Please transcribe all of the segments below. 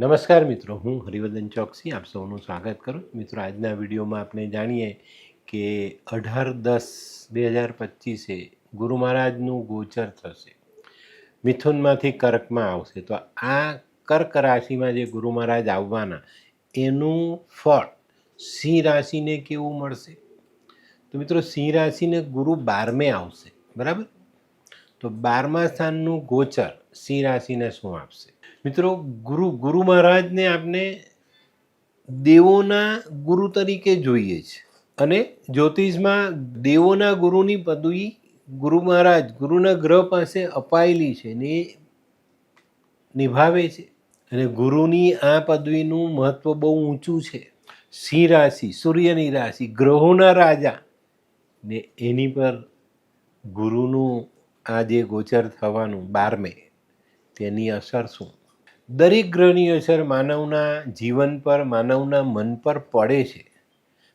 નમસ્કાર મિત્રો, હું હરિવર્ધન ચોકસી, આપ સૌનું સ્વાગત કરું. મિત્રો, આજના વિડીયોમાં આપણે જાણીએ કે અઢાર દસ બે હજાર પચીસે ગુરુ મહારાજનું ગોચર થશે. મિથુનમાંથી કર્કમાં આવશે. તો આ કર્ક રાશિમાં જે ગુરુ મહારાજ આવવાના, એનું ફળ સિંહ રાશિને કેવું મળશે? તો મિત્રો, સિંહ રાશિને ગુરુ બારમે આવશે, બરાબર? તો બારમા સ્થાનનું ગોચર સિંહ રાશિને શું આપશે? મિત્રો, ગુરુ ગુરુ મહારાજને આપણે દેવોના ગુરુ તરીકે જોઈએ છે. અને જ્યોતિષમાં દેવોના ગુરુની પદવી ગુરુ મહારાજ, ગુરુના ગ્રહ પાસે અપાયેલી છે ને નિભાવે છે. અને ગુરુની આ પદવીનું મહત્વ બહુ ઊંચું છે. સિંહ રાશિ, સૂર્યની રાશિ, ગ્રહોના રાજા ને એની પર ગુરુનું આ જે ગોચર થવાનું બારમે તેની અસર શું? દરેક ગ્રહની અસર માનવના જીવન પર, માનવના મન પર પડે છે.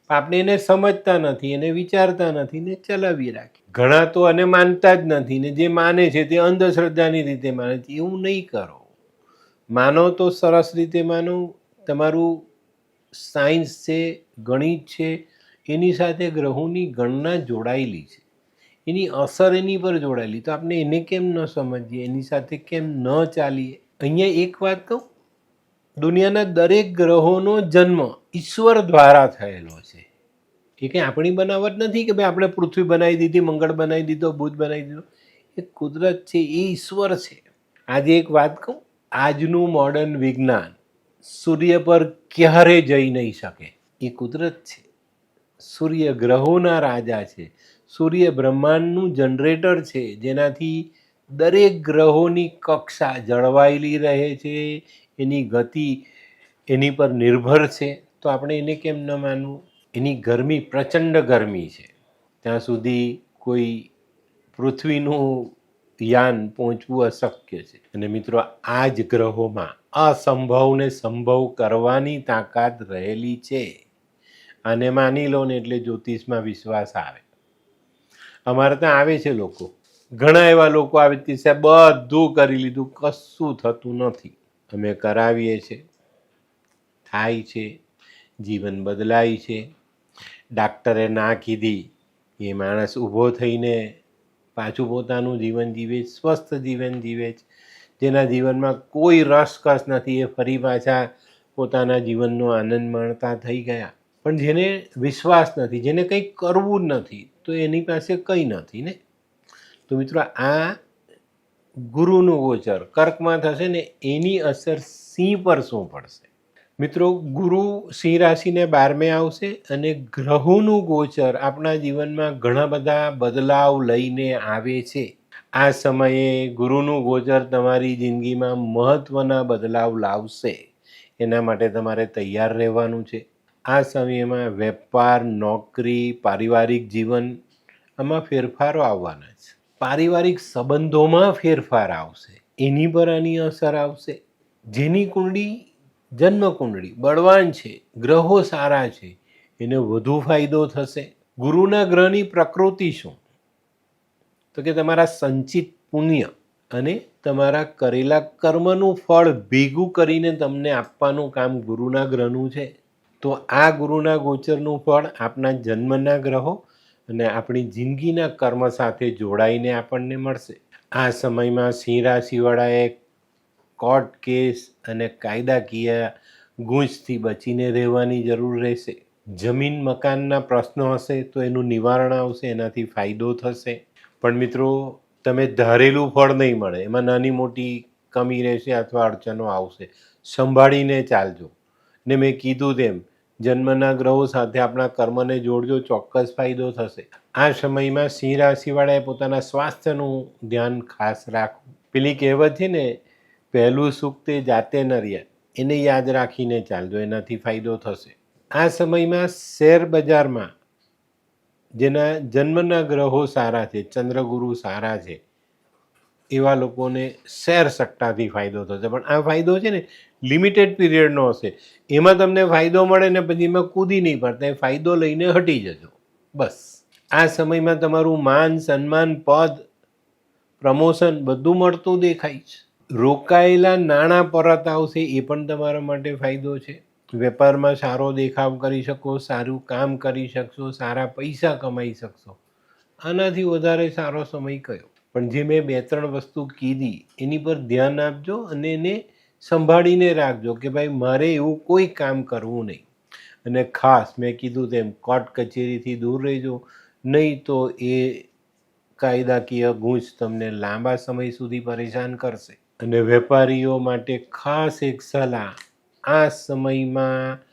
આપણે એને સમજતા નથી, એને વિચારતા નથી ને ચલાવી રાખી ઘણા તો અને માનતા જ નથી ને જે માને છે તે અંધશ્રદ્ધાની રીતે માને છે. એવું નહીં કરો. માનો તો સરસ રીતે માનો. તમારું સાયન્સ છે, ગણિત છે, એની સાથે ગ્રહોની ગણના જોડાયેલી છે. એની અસર એની પર જોડાયેલી. તો આપણે એને કેમ ન સમજીએ? એની સાથે કેમ ન ચાલીએ? અહીંયા એક વાત કહું? દુનિયાના દરેક ગ્રહોનો જન્મ ઈશ્વર દ્વારા થયેલો છે. એ કંઈ આપણી બનાવટ નથી કે ભાઈ આપણે પૃથ્વી બનાવી દીધી, મંગળ બનાવી દીધો, બુધ બનાવી દીધો? એ કુદરત છે, એ ઈશ્વર છે. આજે એક વાત કહું? આજનું મોડર્ન વિજ્ઞાન સૂર્ય પર ક્યારે જઈ નહીં શકે? એ કુદરત છે. સૂર્ય ગ્રહોના રાજા છે. સૂર્ય બ્રહ્માંડનું જનરેટર છે. જેનાથી દરેક ગ્રહોની કક્ષા જળવાયેલી રહે છે, એની ગતિ એની પર નિર્ભર છે. તો આપણે એને કેમ ન માનવું? એની ગરમી પ્રચંડ ગરમી છે. ત્યાં સુધી કોઈ પૃથ્વીનું યાન પહોંચવું અશક્ય છે. અને મિત્રો, આ જ ગ્રહોમાં અસંભવને સંભવ કરવાની તાકાત રહેલી છે. અને માની લો ને એટલે જ્યોતિષમાં વિશ્વાસ આવે. અમારે ત્યાં આવે છે લોકો. ઘણા એવા લોકો આવી રીતે છે, બધું કરી લીધું, કશું થતું નથી. અમે કરાવીએ છીએ થાય છે, જીવન બદલાય છે. ડાક્ટરે ના કીધી, એ માણસ ઊભો થઈને પાછું પોતાનું જીવન જીવે, સ્વસ્થ જીવન જીવે છે. જેના જીવનમાં કોઈ રસકસ નથી, એ ફરી પાછા પોતાના જીવનનો આનંદ માણતા થઈ ગયા. પણ જેને વિશ્વાસ નથી, જેને કંઈ કરવું જ નથી, તો એની પાસે કંઈ નથી ને? તો મિત્રો, આ ગુરુનું ગોચર કર્કમાં થશે ને એની અસર સિંહ પર શું પડશે? મિત્રો, ગુરુ સિંહ રાશિને બારમે આવશે અને ગ્રહોનું ગોચર આપણા જીવનમાં ઘણા બધા બદલાવ લઈને આવે છે. આ સમયે ગુરુનું ગોચર તમારી જિંદગીમાં મહત્ત્વના બદલાવ લાવશે. એના માટે તમારે તૈયાર રહેવાનું છે. આ સમયમાં વેપાર, નોકરી, પારિવારિક જીવન, આમાં ફેરફારો આવવાના છે. પારિવારિક સંબંધોમાં ફેરફાર આવશે. એની પર આની અસર આવશે. જેની કુંડળી જન્મ કુંડળી, બળવાન છે, ગ્રહો સારા છે, એને વધુ ફાયદો થશે. ગુરુના ગ્રહની પ્રકૃતિ શું? તો કે તમારા સંચિત પુણ્ય અને તમારા કરેલા કર્મનું ફળ ભેગું કરીને તમને આપવાનું કામ ગુરુના ગ્રહનું છે. તો આ ગુરુના ગોચરનું ફળ આપના જન્મના ગ્રહો અને આપણી જિંદગીના કર્મ સાથે જોડાઈને આપણને મળશે. આ સમયમાં સિંહ રાશિવાળાએ કોર્ટ કેસ અને કાયદાકીય ગૂંચથી બચીને રહેવાની જરૂર રહેશે. જમીન મકાનના પ્રશ્નો હશે તો એનું નિવારણ આવશે, એનાથી ફાયદો થશે. પણ મિત્રો, તમે ધારેલું ફળ નહીં મળે, એમાં નાની મોટી કમી રહેશે અથવા અડચણો આવશે. સંભાળીને ચાલજો. ને મેં કીધું તેમ જન્મના ગ્રહો સાથે આપણા કર્મને જોડજો, ચોક્કસ ફાયદો થશે. આ સમયમાં સિંહ રાશિવાળાએ પોતાના સ્વાસ્થ્યનું ધ્યાન ખાસ રાખવું. પેલી કહેવત છે ને, પહેલું સુખ તે જાતે ન રહ્યા એને યાદ રાખીને ચાલજો, એનાથી ફાયદો થશે. આ સમયમાં શેર બજારમાં જેના જન્મના ગ્રહો સારા છે, ચંદ્રગુરુ સારા છે એવા લોકોને શેર સટ્ટાથી ફાયદો થશે. પણ આ ફાયદો છે ને લિમિટેડ પીરિયડનો હશે. એમાં તમને ફાયદો મળે ને પછી એમાં કૂદી નહીં પડતા. એ ફાયદો લઈને હટી જજો. બસ. આ સમયમાં તમારું માન, સન્માન, પદ, પ્રમોશન બધું મળતું દેખાય છે. રોકાયેલા નાણાં પરત આવશે એ પણ તમારા માટે ફાયદો છે. વેપારમાં સારો દેખાવ કરી શકો, સારું કામ કરી શકશો, સારા પૈસા કમાઈ શકશો. આનાથી વધારે સારો સમય કયો? પણ જે મેં બે ત્રણ વસ્તુ કીધી, એની પર ધ્યાન આપજો અને એને સંભાળીને રાખજો કે ભાઈ મારે એવું કોઈ કામ કરવું નહીં. અને ખાસ મેં કીધું તેમ, કોર્ટ કચેરીથી દૂર રહેજો. નહીં તો એ કાયદાકીય ગૂંચ તમને લાંબા સમય સુધી પરેશાન કરશે. અને વેપારીઓ માટે ખાસ એક સલાહ, આ સમયમાં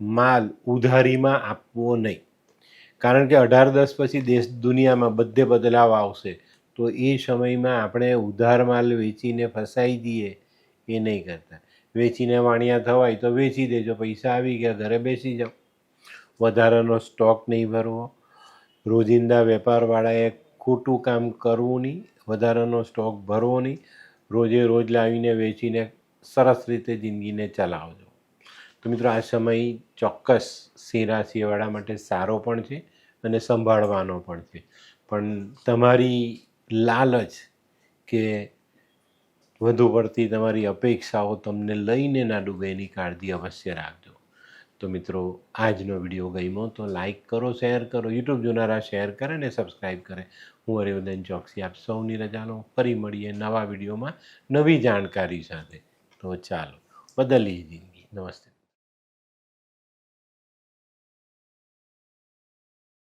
માલ ઉધારીમાં આપવો નહીં. કારણ કે અઢાર દસ પછી દેશ દુનિયામાં બધે બદલાવ આવશે. તો એ સમયમાં આપણે ઉધાર માલ વેચીને ફસાઈ દઈએ, એ નહીં કરતા. વેચીને વાણિયા થવાય તો વેચી દેજો, પૈસા આવી ગયા, ઘરે બેસી જાઓ. વધારાનો સ્ટોક નહીં ભરવો. રોજિંદા વેપારવાળાએ ખોટું કામ કરવું નહીં, વધારાનો સ્ટોક ભરવો નહીં. રોજે રોજ લાવીને વેચીને સરસ રીતે જિંદગીને ચલાવજો. તો મિત્રો, આ સમય ચોક્કસ સિંહ રાશિવાળા માટે સારો પણ છે અને સંભાળવાનો પણ છે. પણ તમારી લાલચ કે વધુ પડતી તમારી અપેક્ષાઓ તમને લઈને ના ડૂબે, એની કાળજી અવશ્ય રાખજો. તો મિત્રો, આજનો વીડિયો ગમ્યો તો લાઇક કરો, શેર કરો, યુટ્યુબ જોનારા શેર કરે ને સબસ્ક્રાઈબ કરે. હું હરિવર્ધન ચોકસી, આપ સૌની રજા લો ફરી મળીએ નવા વિડીયોમાં નવી જાણકારી સાથે. તો ચાલો, બદલીએ જિંદગી. નમસ્તે.